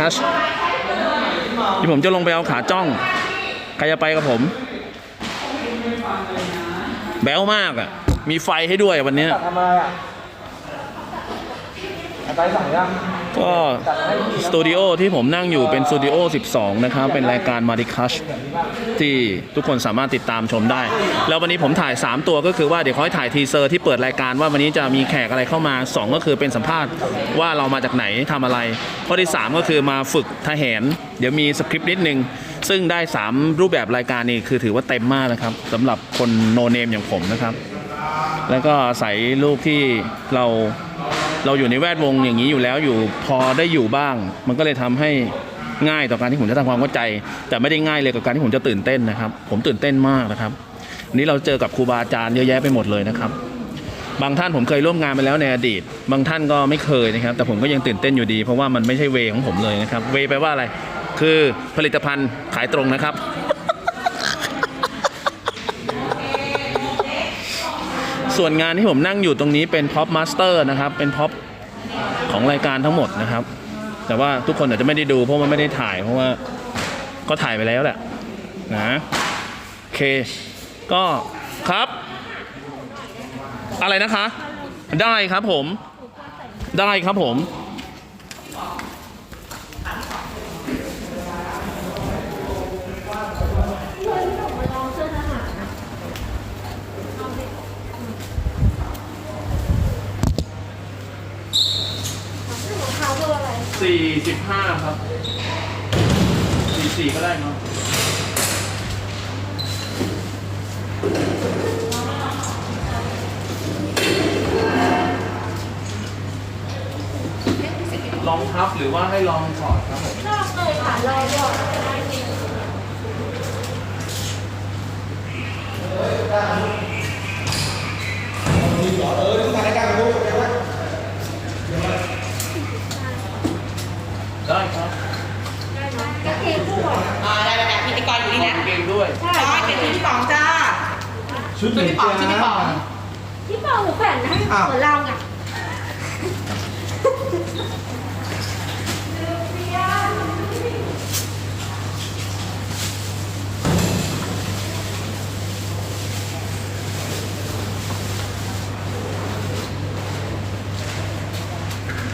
ฮัชที่ผมจะลงไปเอาขาจ้อง ใครจะไปกับผม แบ๊วมากอะ มีไฟให้ด้วยวันนี้ทำอะไรอะไปสั่งยัง ก็สตูดิโอที่ผมนั่งอยู่เป็นสตูดิโอ 12 นะครับ เป็นรายการมาริคัชที่ทุกคนสามารถติดตามชมได้ แล้ววันนี้ผมถ่าย 3 ตัวก็คือว่าเดี๋ยวเขาให้ถ่ายทีเซอร์ที่เปิดรายการว่าวันนี้จะมีแขกอะไรเข้ามา 2 ก็คือเป็นสัมภาษณ์ว่าเรามาจากไหนทำอะไร ข้อที่ 3 ก็คือมาฝึกทหารเดี๋ยวมีสคริปต์นิดนึง ซึ่งได้ 3 รูปแบบรายการนี้คือถือว่าเต็มมากนะครับสำหรับคนโนเนมอย่างผมนะครับ แล้วก็อาศัยลูกที่เรา เราอยู่ในแวดวงอย่างนี้อยู่แล้วอยู่พอได้อยู่บ้าง มันก็เลยทำให้ง่ายต่อการที่ผมจะทำความเข้าใจ แต่ไม่ได้ง่ายเลยกับการที่ผมจะตื่นเต้นนะครับ ผมตื่นเต้นมากนะครับวันนี้เราเจอกับครูบาอาจารย์เยอะแยะไปหมดเลยนะครับ บางท่านผมเคยร่วมงานไปแล้วในอดีต บางท่านก็ไม่เคยนะครับ แต่ผมก็ยังตื่นเต้นอยู่ดี เพราะว่ามันไม่ใช่เวของผมเลยนะครับ เวแปลว่าอะไร คือผลิตภัณฑ์ขายตรงนะครับ ส่วนงานที่ผมนั่งอยู่ตรงนี้เป็นพ็อปมาสเตอร์นะครับ เป็นพ็อปของรายการทั้งหมดนะครับ แต่ว่าทุกคนอาจจะไม่ได้ดูเพราะว่าไม่ได้ถ่าย เพราะว่าก็ถ่ายไปแล้วแหละนะโอเค ก็ครับ อะไรนะคะ ได้ครับผม ได้ครับผม สิบห้าครับสี่สี่ก็ได้เนาะลองพับหรือว่าให้ลองถอดครับผมชอบเลยค่ะรอก่อนได้ครับกระเทียมผู้บอกอ่าได้ได้ได้พิธีกรอยู่นี่นะเกงด้วยใช่จ้าเขียนชื่อพี่ป๋องจ้าชุดพี่ป๋องชื่อพี่ป๋องที่เป่าหนูแขวนให้เหมือนเราไง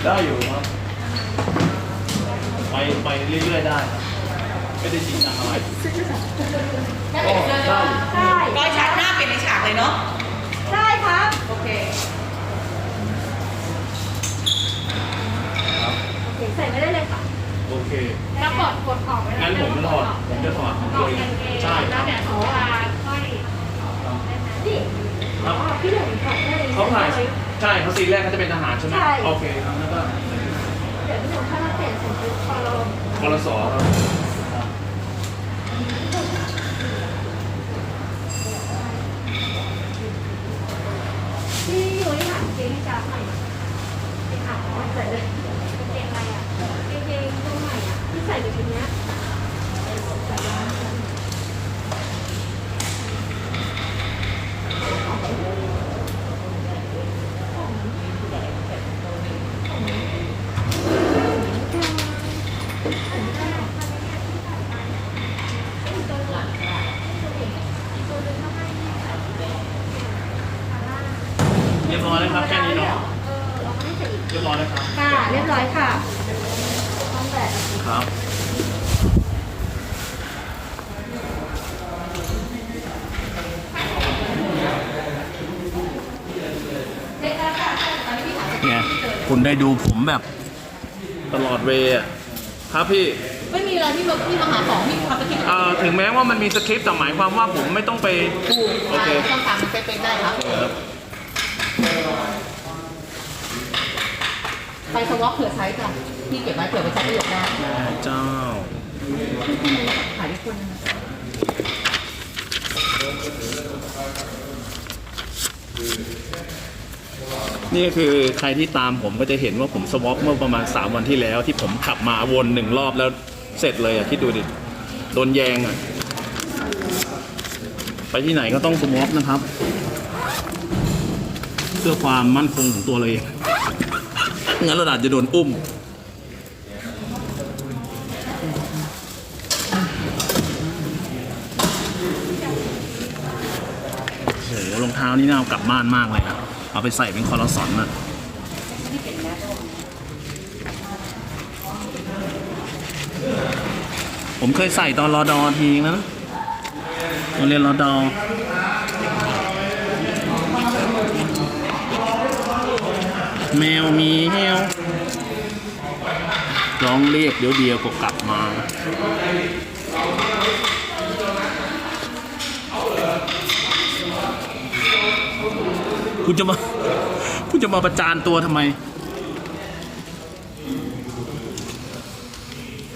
ได้อยู่ครับ ไปไปเรื่อยๆได้ครับไม่ได้จริงจังอะไรได้เป็นเสื้อได้ได้ร้อยฉากหน้าเปลี่ยนในฉากเลยเนาะ ได้ครับ โอเคโอเค ใส่ไม่ได้เลยค่ะโอเค แล้วกดกดออกไว้งั้นผมถอดผมจะถอดของตัวเองใช่คแล้รัวบเดี๋ยวเขาอ่าค่อยนี่ครับอ๋อพี่หนุ่มถอดได้เลยเขาถ่ายใช่เขาซีนแรกเขาจะเป็นทหารใช่ไหมใช่โอเคครับแล้วก็ เดี๋ยวพี่หนุ่มถ้าเราเปลี่ยนเสร็จปุ๊บพอเรากรสครับ พี่ยุ้ยถามเกงให้จ้าหน่อยไปถามเขาใส่เลยเกงอะไรอะเกงเกงตัวใหม่อะที่ใส่อยู่ชุดเนี้ย เรียบร้อยแล้วครับแค่นี้เนาะเรียบร้อยแล้วครับค่ะ เรียบร้อยค่ะต้องแบบครับเนี่ยคุณได้ดูผมแบบตลอดเวย์อะครับพี่ ไม่มีอะไรที่มาที่มาหาของที่ทำสคริปต์เอ่อถึงแม้ว่ามันมีสคริปต์แต่หมายความว่าผมไม่ต้องไปโอเคช่องทางมันเป็นได้ครับ ครับ ไปสวอปเผื่อใช้จ้ะพี่เก็บไว้เผื่อไปใช้ประโยชน์ได้เจ้าขายที่คุณนี่คือใครที่ตามผมก็จะเห็นว่าผมสวอปเมื่อประมาณ 3 วันที่แล้ว ที่ผมขับมาวนหนึ่งรอบแล้วเสร็จเลยอะคิดดูดิโดนแยงอะ ไปที่ไหนก็ต้องสวอปนะครับ เพื่อความมั่นคงของตัวเราเอง งั้นเราอาจจะโดนอุ้ม โอ้โหรองเท้านี่น่าเอากลับบ้านมากเลยนะเอาไปใส่เป็นคอร์สอนอะผมเคยใส่ตอนรอดอทีนะตอนเรียนรอดอ แมวมีแมวร้องเรียกเดี๋ยวเดียวก็กลับมาคุณจะมาคุณจะมาประจานตัวทำไม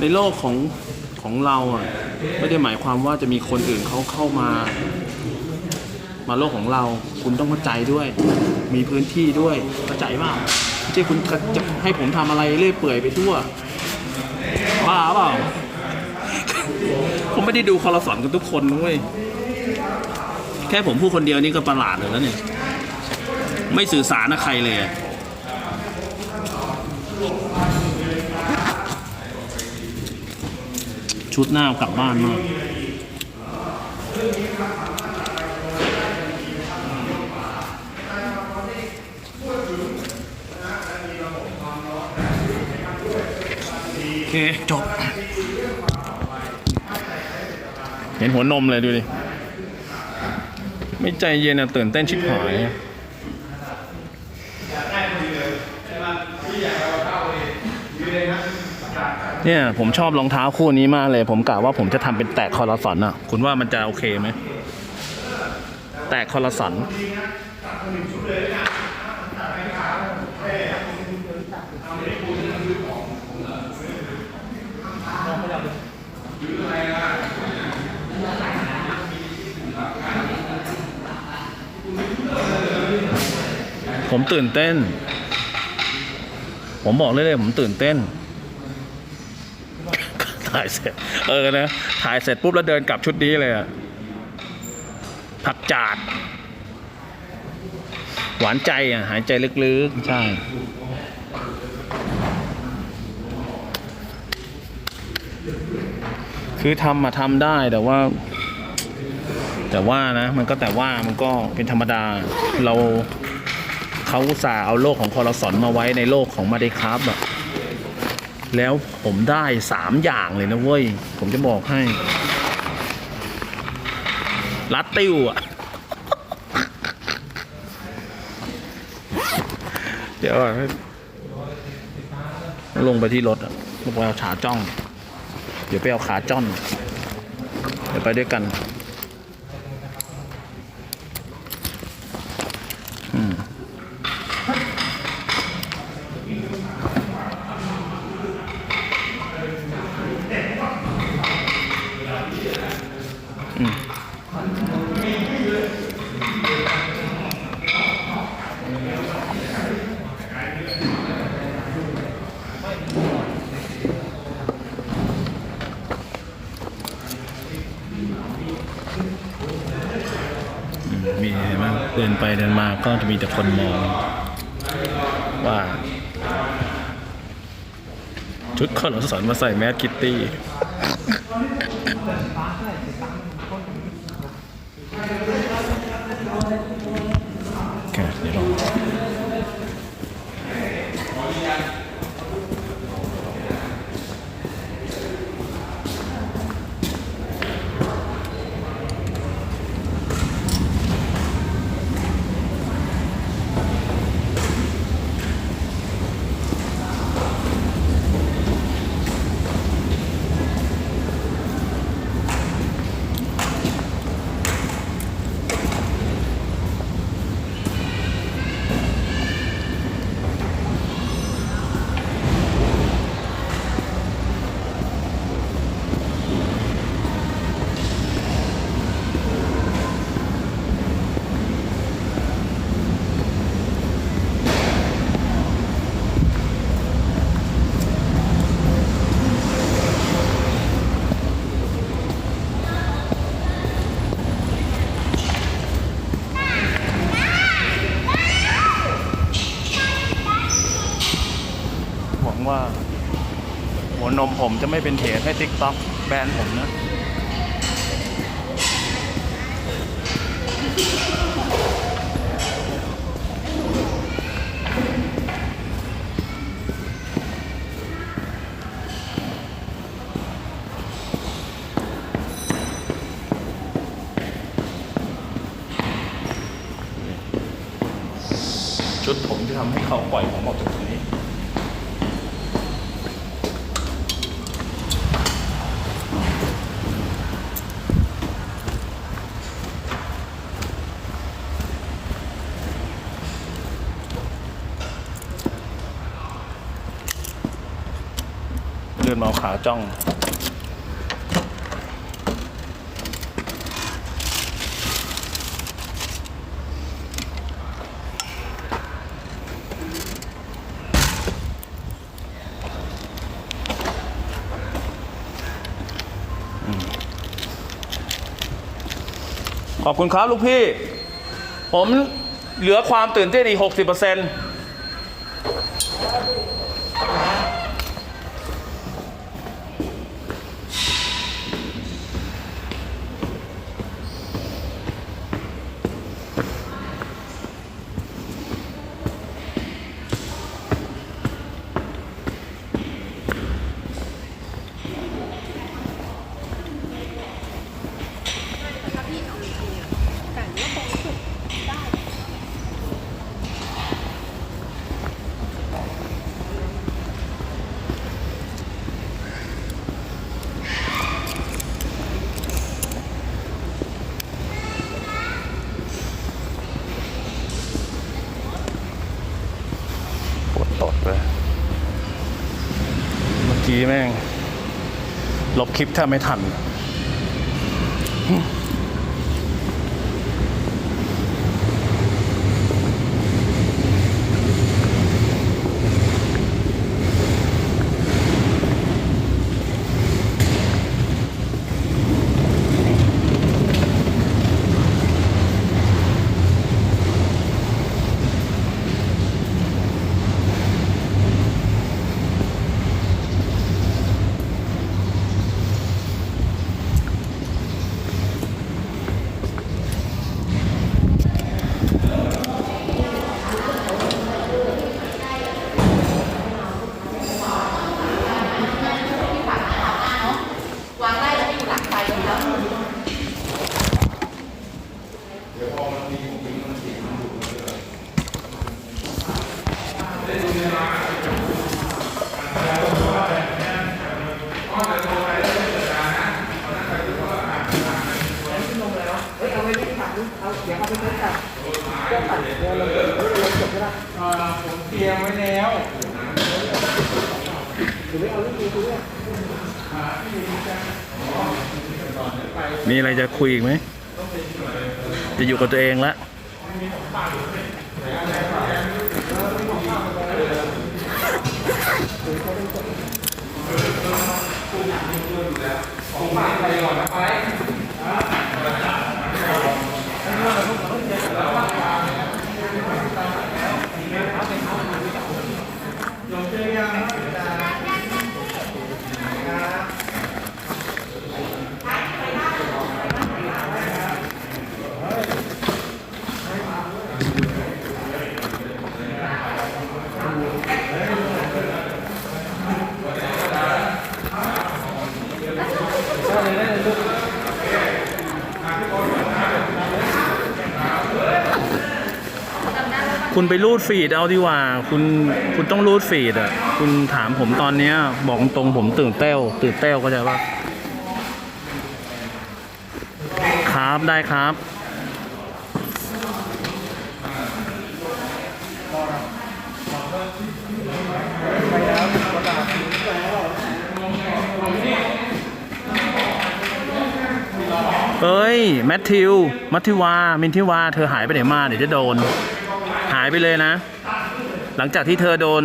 ในโลกของของเราอะ ไม่ได้หมายความว่าจะมีคนอื่นเขาเข้ามา มาโลกของเราคุณต้องเข้าใจด้วย มีพื้นที่ด้วยเข้าใจเปล่าไม่ใช่คุณจะให้ผมทำอะไรเรื่อยเปื่อยไปทั่วบ้าเปล่า ผมไม่ได้ดูคอร์สอนกันทุกคนนะเว้ยแค่ผมพูดคนเดียวนี่ก็ประหลาดเลยแล้วเนี่ย ไม่สื่อสารกับใครเลยชุดหน้ากลับบ้านมาก เค จบ เห็นหัวนมเลยดูดิ ไม่ใจเย็นอะตื่นเต้นชิบหาย เนี่ย ผมชอบรองเท้าคู่นี้มากเลย ผมกะว่าผมจะทำเป็นแตะคอร์สันอะคุณว่ามันจะโอเคไหม แตะคอร์สัน ผมตื่นเต้น ผมบอกเลยเลยผมตื่นเต้น ถ่ายเสร็จ เออนะ ถ่ายเสร็จปุ๊บแล้วเดินกลับชุดนี้เลยอะผักจาด หวานใจอะ หายใจลึกๆ ใช่ คือทำมาทำได้แต่ว่า แต่ว่านะ มันก็แต่ว่ามันก็เป็นธรรมดาเรา เขาอุตส่าห์เอาโลกของคอร์สอนมาไว้ในโลกของมาเดคร์บอะแล้วผมได้สามอย่างเลยนะเว้ย ผมจะบอกให้ลัดติ้วอะเดี๋ยวลงไปที่รถอะลงไปเอาขาจ้อง เดี๋ยวไปเอาขาจ้อน เดี๋ยวไปด้วยกัน อืม มีเห็นไหมเดินไปเดินมาก็จะมีแต่คนมอง ว่า ชุดคอนสอนมาใส่แมสคิตตี้เดี๋ยวลอง ผมจะไม่เป็นเหตุให้ติ๊กต็อกแบนผมนะชุดผมจะทำให้เขาปล่อยผมออกจากตรงนี้ ขาจ้อง ขอบคุณครับลูกพี่ ผมเหลือความตื่นเต้นอีก 60%เปอร์เซ็นต์ ปวดตดเลย เมื่อกี้ แม่ง ลบคลิปแทบไม่ทัน วางได้แล้วไม่อยู่หลังไฟแล้ว เตรียมไว้แล้ว มีอะไรจะคุยอีกไหม จะอยู่กับตัวเองละ คุณไปรูดฟีดเอาดีกว่า คุณคุณต้องรูดฟีดอะ คุณถามผมตอนเนี้ย บอกตรงผมตื่นเต้วตื่นเต้วก็จะว่าครับได้ครับเอ้ย แมทธิว มัทธิวา มินทิวา เธอหายไปไหนมา เดี๋ยวจะโดนายไปเลยนะ หลังจากที่เธอโดน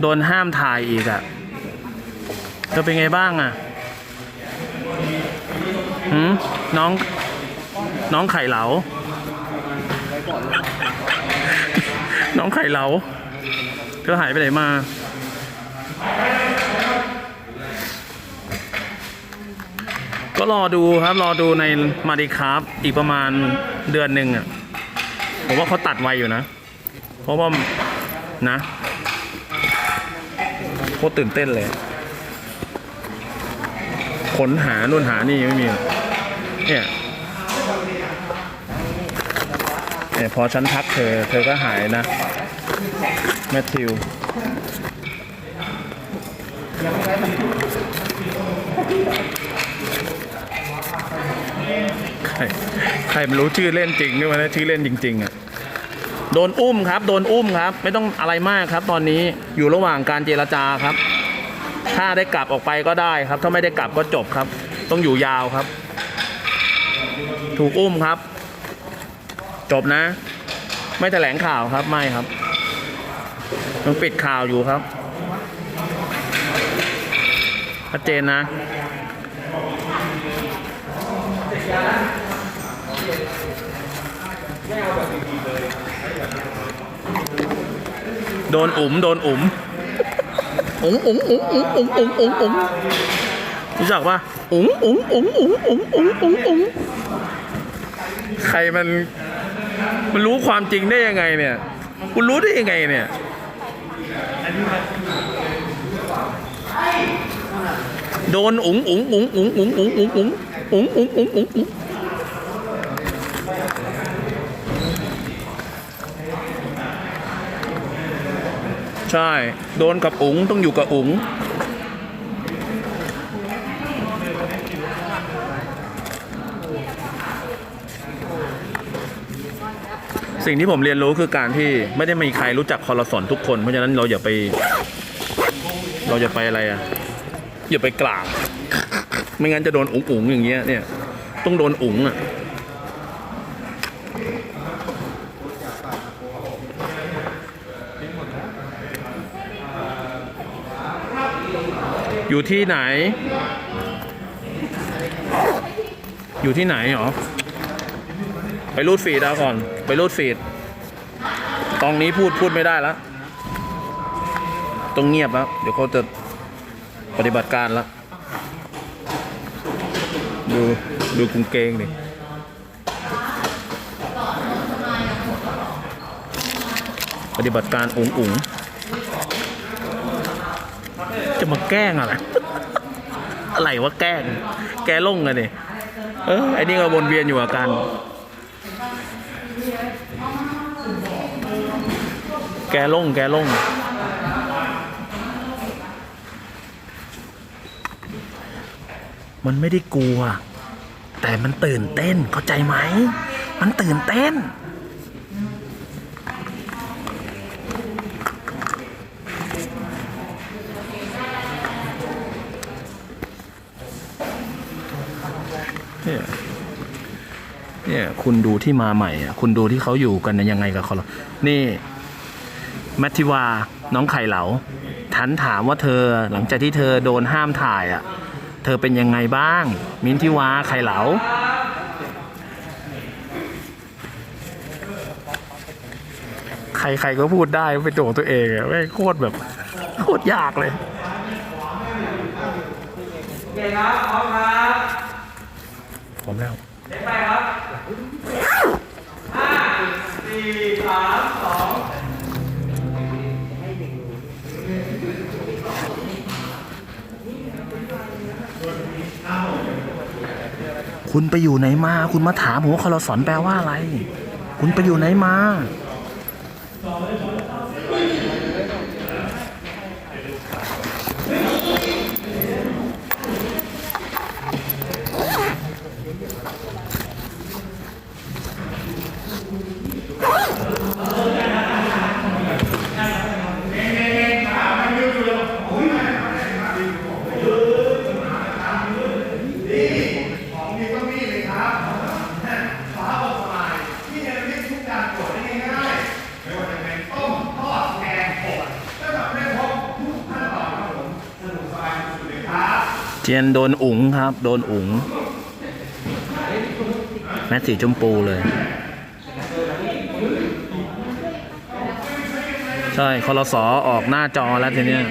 โดนห้ามถ่ายอีกอะเธอเป็นไงบ้างอะหืมน้องน้องไข่เหลา น้องไข่เหลา เธอหายไปไหนมาก็รอดูครับ รอดูในมาดิคาร์อีกประมาณเดือนหนึ่งอะ ผมว่าเขาตัดไวอยู่นะ เพราะว่านะโคตรตื่นเต้นเลยค้นหานู่นหานี่ไม่มีเนี่ยเนี่ยพอฉันทักเธอ เธอก็หายนะ แมทธิว ใคร ใครมันรู้ชื่อเล่นจริงด้วยวะเนี่ยชื่อเล่นจริง ๆอะโดนอุ้มครับ โดนอุ้มครับ ไม่ต้องอะไรมากครับ ตอนนี้อยู่ระหว่างการเจรจาครับ ถ้าได้กลับออกไปก็ได้ครับ ถ้าไม่ได้กลับก็จบครับ ต้องอยู่ยาวครับ ถูกอุ้มครับ จบนะ ไม่แถลงข่าวครับไม่ครับยังปิดข่าวอยู่ครับชัดเจนนะ โดนอุ๋มโดนอุ๋มอุ๋งอุ๋งอุ๋งอุ๋งอุ๋งอุ๋งอุ๋งอุ๋งรู้จักปะอุ๋งอุ๋งอุ๋งอุ๋งอุ๋งอุ๋งอุ๋งอุ๋งใครมัน มันรู้ความจริงได้ยังไงเนี่ย คุณรู้ได้ยังไงเนี่ยโดนอุ๋งอุ๋งอุ๋งอุ๋งอุ๋งอุ๋งอุ๋งอุ๋งอุ๋งอุ๋งอุ๋งอุ๋งอุ๋ง ใช่ โดนกับอุ๋งต้องอยู่กับอุ๋งสิ่งที่ผมเรียนรู้คือการที่ไม่ได้มีใครรู้จักคอร์สอนทุกคน เพราะฉะนั้นเราอย่าไป เราอย่าไปอะไรอะ อย่าไปกล่าวไม่งั้นจะโดนอุ๋งอุ๋งอย่างเงี้ยเนี่ย ต้องโดนอุ๋งอะ อยู่ที่ไหน อยู่ที่ไหนหรอ ไปรูดฟีดเอาก่อน ไปรูดฟีด ตรงนี้พูดพูดไม่ได้แล้ว ต้องเงียบแล้ว เดี๋ยวเขาจะปฏิบัติการแล้วดูดูกุงเกงดิปฏิบัติการอุ๋งอุ๋ง จะมาแกล้งอะไร อะไรวะแกล้ง แกล่งกันดิเออไอ้นี่ก็วนเวียนอยู่กับกันแกล่งแกล่งมันไม่ได้กลัว แต่มันตื่นเต้นเข้าใจไหม มันตื่นเต้น เนี่ยเนี่ยคุณดูที่มาใหม่อะคุณดูที่เขาอยู่กันยังไงกับเขานี่แมทธิวาน้องไข่เหลาทันถามว่าเธอหลังจากที่เธอโดนห้ามถ่ายอะ เธอเป็นยังไงบ้าง มินทิวาไข่เหลาใครๆก็พูดได้เป็นตัวของตัวเองอะไม่โคตรแบบโคตรยากเลยโอเคครับพร้อมครับ ผมแล้วเด็กไปครับห้าสี่สามสองคุณไปอยู่ไหนมา คุณมาถามผมว่าคอรสอนแปลว่าอะไร คุณไปอยู่ไหนมา เจียนโดนอุ๋งครับ โดนอุ๋ง แมสสีชมพูเลย ใช่คอรสอออกหน้าจอแล้วทีเนี้ย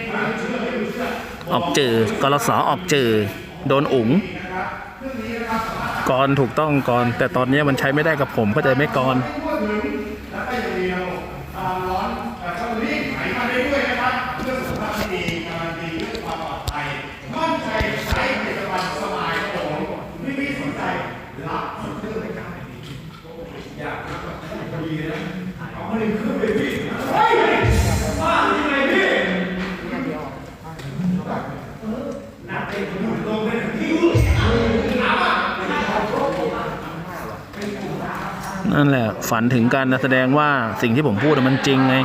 ออกจือกรสอออกจือโดนอุ๋งกรถูกต้องกรแต่ตอนนี้มันใช้ไม่ได้กับผมเข้าใจไหมกร นั่นแหละ ฝันถึงกันนะแสดงว่าสิ่งที่ผมพูดมันจริงไง